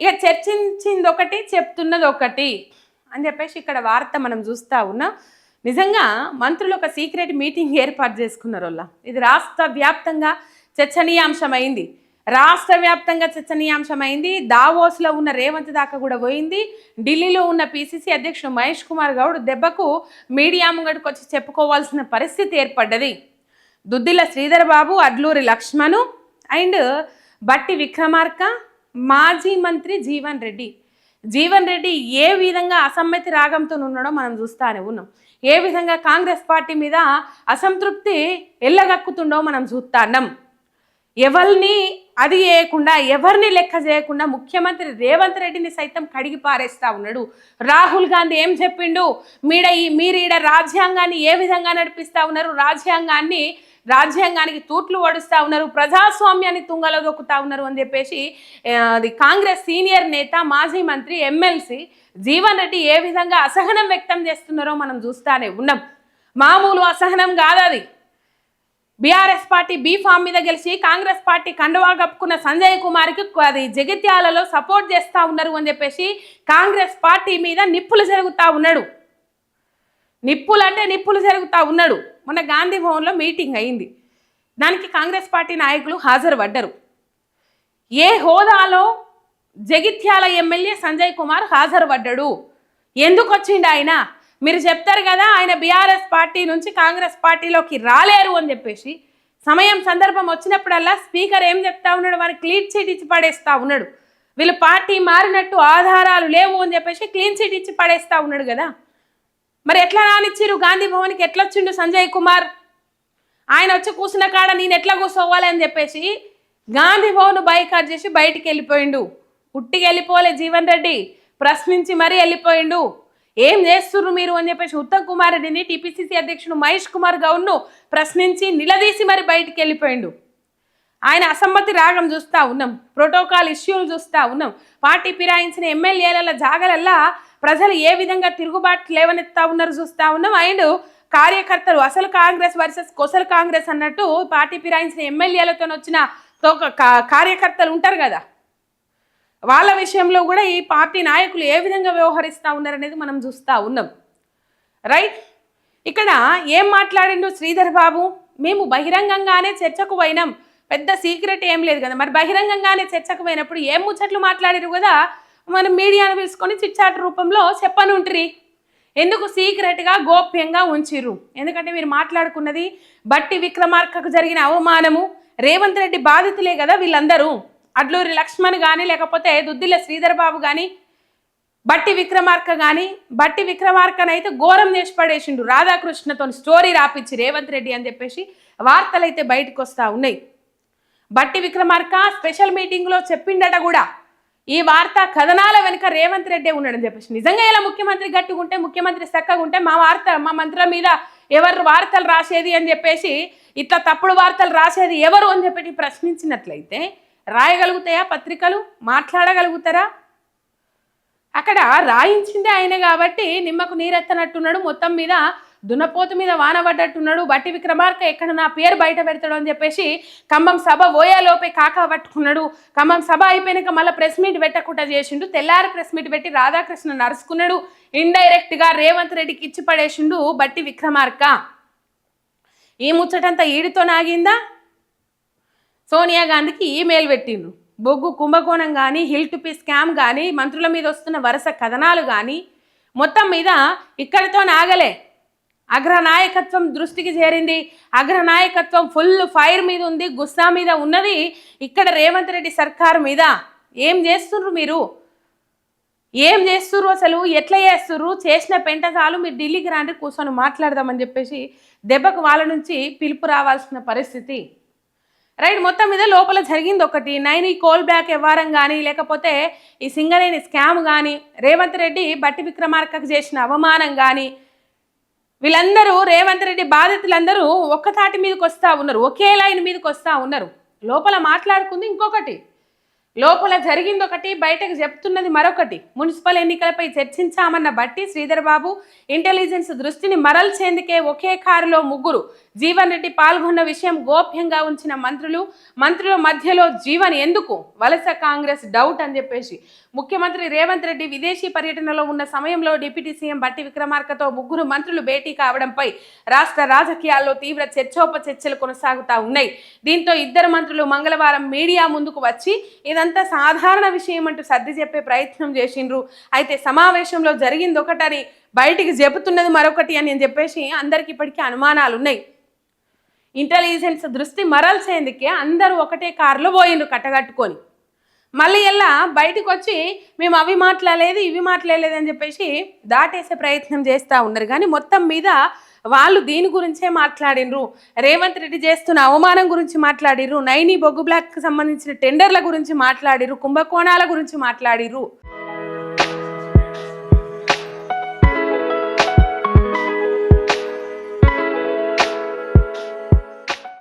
ఇక చర్చించింది ఒకటి చెప్తున్నది ఒకటి అని చెప్పేసి ఇక్కడ వార్త మనం చూస్తా ఉన్నాం. నిజంగా మంత్రులు ఒక సీక్రెట్ మీటింగ్ ఏర్పాటు చేసుకున్నారు వాళ్ళ ఇది రాష్ట్ర వ్యాప్తంగా చర్చనీయాంశమైంది. రాష్ట్ర వ్యాప్తంగా చర్చనీయాంశమైంది. దావోస్లో ఉన్న రేవంత్ దాకా కూడా పోయింది. ఢిల్లీలో ఉన్న పిసిసి అధ్యక్షుడు మహేష్ కుమార్ గౌడ్ దెబ్బకు మీడియా ముంగడికి వచ్చి చెప్పుకోవాల్సిన పరిస్థితి ఏర్పడ్డది. దుద్దిల శ్రీధర్ బాబు అడ్లూరి లక్ష్మణు అండ్ బట్టి విక్రమార్క మాజీ మంత్రి జీవన్ రెడ్డి. జీవన్ రెడ్డి ఏ విధంగా అసమ్మతి రాగంతో ఉన్నాడో మనం చూస్తానే ఉన్నాం. ఏ విధంగా కాంగ్రెస్ పార్టీ మీద అసంతృప్తి ఎల్లగక్కుతుండో మనం చూస్తాన్నాం ఎవరిని అది చేయకుండా ఎవరిని లెక్క చేయకుండా ముఖ్యమంత్రి రేవంత్ రెడ్డిని సైతం కడిగి పారేస్తా ఉన్నాడు. రాహుల్ గాంధీ ఏం చెప్పిండు? మీడ ఈ మీరు ఈడ రాజ్యాంగాన్ని ఏ విధంగా నడిపిస్తా ఉన్నారు? రాజ్యాంగాన్ని రాజ్యాంగానికి తూట్లు ఓడిస్తూ ఉన్నారు ప్రజాస్వామ్యాన్ని తుంగలో దొక్కుతా ఉన్నారు అని చెప్పేసి అది కాంగ్రెస్ సీనియర్ నేత మాజీ మంత్రి ఎమ్మెల్సీ జీవన్ రెడ్డి ఏ విధంగా అసహనం వ్యక్తం చేస్తున్నారో మనం చూస్తానే ఉన్నాం. మామూలు అసహనం కాదు అది. బీఆర్ఎస్ పార్టీ బీ ఫామ్ మీద గెలిచి కాంగ్రెస్ పార్టీ కండవా కప్పుకున్న సంజయ్ కుమార్కి అది జగిత్యాలలో సపోర్ట్ చేస్తూ ఉన్నారు అని చెప్పేసి కాంగ్రెస్ పార్టీ మీద నిప్పులు జరుగుతూ ఉన్నాడు. నిప్పులు అంటే నిప్పులు జరుగుతూ ఉన్నాడు. మొన్న గాంధీ భవన్లో మీటింగ్ అయింది. దానికి కాంగ్రెస్ పార్టీ నాయకులు హాజరుపడ్డరు. ఏ హోదాలో జగిత్యాల ఎమ్మెల్యే సంజయ్ కుమార్ హాజరుపడ్డాడు? ఎందుకు వచ్చిండు ఆయన? మీరు చెప్తారు కదా ఆయన బీఆర్ఎస్ పార్టీ నుంచి కాంగ్రెస్ పార్టీలోకి రాలేరు అని చెప్పేసి. సమయం సందర్భం వచ్చినప్పుడల్లా స్పీకర్ ఏం చెప్తా ఉన్నాడు? వారికి క్లీన్ చీట్ ఇచ్చి పడేస్తా ఉన్నాడు. వీళ్ళు పార్టీ మారినట్టు ఆధారాలు లేవు అని చెప్పేసి క్లీన్ చీట్ ఇచ్చి పడేస్తా ఉన్నాడు కదా. మరి ఎట్లా రానిచ్చిరు గాంధీ భవన్కి ఎట్లా వచ్చిండు సంజయ్ కుమార్? ఆయన వచ్చి కూర్చున్న కాడ నేను ఎట్లా కూర్చోవాలి అని చెప్పేసి గాంధీ భవన్ బైకాట్ చేసి బయటికి వెళ్ళిపోయిండు. ఉట్టికి వెళ్ళిపోలే జీవన్ రెడ్డి. ప్రశ్నించి మరీ వెళ్ళిపోయిండు. ఏం చేస్తుర్రు మీరు అని చెప్పేసి ఉత్తమ్ కుమార్ రెడ్డిని టీపీసీసీ అధ్యక్షుడు మహేష్ కుమార్ గౌడ్ను ప్రశ్నించి నిలదీసి మరి బయటికి వెళ్ళిపోయిండు. ఆయన అసమ్మతి రాగం చూస్తా ఉన్నాం ప్రోటోకాల్ ఇష్యూలు చూస్తూ ఉన్నాం. పార్టీ ఫిరాయించిన ఎమ్మెల్యేల జాగలల్లా ప్రజలు ఏ విధంగా తిరుగుబాటు లేవనెత్తా ఉన్నారు చూస్తా ఉన్నాం. అండ్ కార్యకర్తలు అసలు కాంగ్రెస్ వర్సెస్ కొసలు కాంగ్రెస్ అన్నట్టు పార్టీ ఫిరాయించిన ఎమ్మెల్యేలతో వచ్చిన కా- కార్యకర్తలు ఉంటారు కదా. వాళ్ళ విషయంలో కూడా ఈ పార్టీ నాయకులు ఏ విధంగా వ్యవహరిస్తూ ఉన్నారనేది మనం చూస్తూ ఉన్నాం. రైట్? ఇక్కడ ఏం మాట్లాడిండు శ్రీధర్ బాబు? మేము బహిరంగంగానే చర్చకు పోయినాం. పెద్ద సీక్రెట్ ఏం లేదు కదా. మరి బహిరంగంగానే చర్చకు పోయినప్పుడు ఏం ముచ్చట్లు మాట్లాడారు కదా? మనం మీడియాను పిలుచుకొని చిట్చాట్ రూపంలో చెప్పనుంట్రి ఎందుకు సీక్రెట్గా గోప్యంగా ఉంచిర్రు? ఎందుకంటే మీరు మాట్లాడుకున్నది బట్టి విక్రమార్కకు జరిగిన అవమానము. రేవంత్ రెడ్డి బాధితులే కదా వీళ్ళందరూ. అడ్లూరి లక్ష్మణ్ కానీ లేకపోతే దుద్దిల్ల శ్రీధర్ బాబు కానీ బట్టి విక్రమార్క కానీ బట్టి విక్రమార్కనైతే ఘోరం నేర్చిపడేసిండు. రాధాకృష్ణతో స్టోరీ రాపిచ్చి రేవంత్ రెడ్డి అని చెప్పేసి వార్తలు అయితే బయటకు వస్తూ ఉన్నాయి. బట్టి విక్రమార్క స్పెషల్ మీటింగ్లో చెప్పిండట కూడా. ఈ వార్త కథనాల వెనుక రేవంత్ రెడ్డి ఉన్నాడని చెప్పేసి. నిజంగా ఇలా ముఖ్యమంత్రి గట్టుకుంటే ఉంటే ముఖ్యమంత్రి చక్కగా ఉంటే మా వార్త మా మంత్రుల మీద ఎవరు వార్తలు రాసేది అని చెప్పేసి ఇట్లా తప్పుడు వార్తలు రాసేది ఎవరు అని చెప్పి ప్రశ్నించినట్లయితే రాయగలుగుతాయా పత్రికలు? మాట్లాడగలుగుతారా? అక్కడ రాయించిందే ఆయన కాబట్టి నిమ్మకు నీరెత్తనట్టున్నాడు. మొత్తం మీద దున్నపోతు మీద వాన పడ్డట్టున్నాడు. బట్టి విక్రమార్క ఎక్కడ నా పేరు బయట పెడతాడు అని చెప్పేసి ఖమ్మం సభ ఓయాలోపే కాకా పట్టుకున్నాడు. ఖమ్మం సభ అయిపోయినాక మళ్ళీ ప్రెస్ మీట్ పెట్టకుండా చేసిండు. తెల్లారి ప్రెస్ మీట్ పెట్టి రాధాకృష్ణ నరుచుకున్నాడు ఇండైరెక్ట్గా రేవంత్ రెడ్డికి ఇచ్చి పడేసిండు బట్టి విక్రమార్క. ఈ ముచ్చటంతా ఈడితో నాగిందా? సోనియా గాంధీకి ఈమెయిల్ పెట్టిండు బొగ్గు కుంభకోణం కానీ హిల్ టు పి స్కామ్ కానీ మంత్రుల మీద వస్తున్న వరుస కథనాలు కానీ మొత్తం మీద ఇక్కడితో నాగలే. అగ్రనాయకత్వం దృష్టికి చేరింది. అగ్రనాయకత్వం ఫుల్ ఫైర్ మీద ఉంది గుస్సా మీద ఉన్నది. ఇక్కడ రేవంత్ రెడ్డి సర్కారు మీద ఏం చేస్తుర్రు మీరు? ఏం చేస్తుర్రు అసలు? ఎట్లా చేస్తుర్రు? చేసిన పెంట చాలు మీరు ఢిల్లీకి రాండి కూర్చొని మాట్లాడదామని చెప్పేసి దెబ్బకు వాళ్ళ నుంచి పిలుపు రావాల్సిన పరిస్థితి. రైట్ మొత్తం మీద లోపల జరిగింది ఒకటి. నైన్ ఈ కోల్ బ్యాక్ వ్యవహారం కానీ లేకపోతే ఈ సింగరేణి స్కామ్ కానీ రేవంత్ రెడ్డి బట్టి విక్రమార్కకు చేసిన అవమానం కానీ వీళ్ళందరూ రేవంత్ రెడ్డి బాధితులందరూ ఒక్కతాటి మీదకి వస్తూ ఉన్నారు. ఒకే లైన్ మీదకి వస్తూ ఉన్నారు. లోపల మాట్లాడుకుంది ఇంకొకటి. లోపల జరిగింది ఒకటి బయటకు చెప్తున్నది మరొకటి. మున్సిపల్ ఎన్నికలపై చర్చించామన్న బట్టి శ్రీధర్ బాబు ఇంటెలిజెన్స్ దృష్టిని మరల్చేందుకే ఒకే కారులో ముగ్గురు జీవన్ రెడ్డి పాల్గొన్న విషయం గోప్యంగా ఉంచిన మంత్రులు మంత్రుల మధ్యలో జీవన్ ఎందుకు? వలస కాంగ్రెస్ డౌట్ అని చెప్పేసి. ముఖ్యమంత్రి రేవంత్ రెడ్డి విదేశీ పర్యటనలో ఉన్న సమయంలో డిప్యూటీ సీఎం బట్టి విక్రమార్కతో ముగ్గురు మంత్రులు భేటీ కావడంపై రాష్ట్ర రాజకీయాల్లో తీవ్ర చర్చోపచర్చలు కొనసాగుతా ఉన్నాయి. దీంతో ఇద్దరు మంత్రులు మంగళవారం మీడియా ముందుకు వచ్చి ఇదంతా సాధారణ విషయం అంటూ సర్ది చెప్పే ప్రయత్నం చేసిండ్రు. అయితే సమావేశంలో జరిగింది ఒకటని బయటికి చెబుతున్నది మరొకటి అని నేను చెప్పేసి అందరికి ఇప్పటికీ అనుమానాలు ఉన్నాయి ఇంటెలిజెన్స్ దృష్టి మరల్చేందుకే అందరూ ఒకటే కారులో పోయిండ్రు కట్టగట్టుకొని. మళ్ళీ ఎలా బయటకు వచ్చి మేము అవి మాట్లాడలేదు ఇవి మాట్లాడలేదు అని చెప్పేసి దాటేసే ప్రయత్నం చేస్తూ ఉన్నారు. కానీ మొత్తం మీద వాళ్ళు దీని గురించే మాట్లాడినరు రేవంత్ రెడ్డి చేస్తున్న అవమానం గురించి మాట్లాడిర్రు. నైని బొగ్గు బ్లాక్కి సంబంధించిన టెండర్ల గురించి మాట్లాడిర్రు. కుంభకోణాల గురించి మాట్లాడిర్రు.